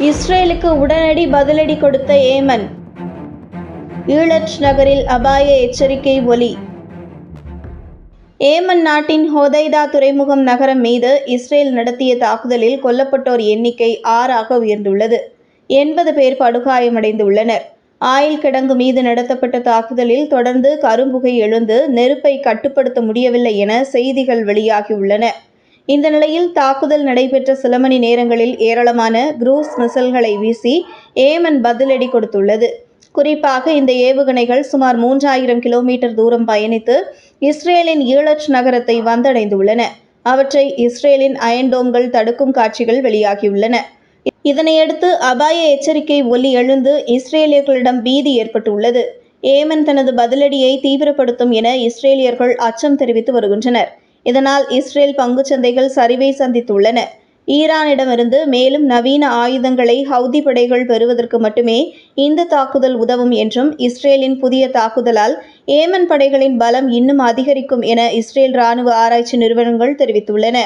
இஸ்ரேலுக்கு உடனடி பதிலடி கொடுத்த ஏமன். ஈழச் நகரில் அபாய எச்சரிக்கை ஒலி. ஏமன் நாட்டின் ஹொதைதா துறைமுகம் நகரம் மீது இஸ்ரேல் நடத்திய தாக்குதலில் கொல்லப்பட்டோர் எண்ணிக்கை ஆறாக உயர்ந்துள்ளது. எண்பது பேர் படுகாயமடைந்துள்ளனர். ஆயில் கிடங்கு மீது நடத்தப்பட்ட தாக்குதலில் தொடர்ந்து கரும்புகை எழுந்து நெருப்பை கட்டுப்படுத்த முடியவில்லை என செய்திகள் வெளியாகியுள்ளன. இந்த நிலையில் தாக்குதல் நடைபெற்ற சில மணி நேரங்களில் ஏராளமான குரூஸ் மிசல்களை வீசி ஏமன் பதிலடி கொடுத்துள்ளது. குறிப்பாக இந்த ஏவுகணைகள் சுமார் மூன்றாயிரம் கிலோமீட்டர் தூரம் பயணித்து இஸ்ரேலின் ஈழச் நகரத்தை வந்தடைந்துள்ளன. அவற்றை இஸ்ரேலின் அயன்டோம்கள் தடுக்கும் காட்சிகள் வெளியாகியுள்ளன. இதனையடுத்து அபாய எச்சரிக்கை ஒலி எழுந்து இஸ்ரேலியர்களிடம் பீதி ஏற்பட்டுள்ளது. ஏமன் தனது பதிலடியை தீவிரப்படுத்தும் என இஸ்ரேலியர்கள் அச்சம் தெரிவித்து வருகின்றனர். இதனால் இஸ்ரேல் பங்குச்சந்தைகள் சரிவை சந்தித்துள்ளன. ஈரானிடமிருந்து மேலும் நவீன ஆயுதங்களை ஹவுதி படைகள் பெறுவதற்கு மட்டுமே இந்த தாக்குதல் உதவும் என்றும் இஸ்ரேலின் புதிய தாக்குதலால் ஏமன் படைகளின் பலம் இன்னும் அதிகரிக்கும் என இஸ்ரேல் ராணுவ ஆராய்ச்சி நிறுவனங்கள் தெரிவித்துள்ளன.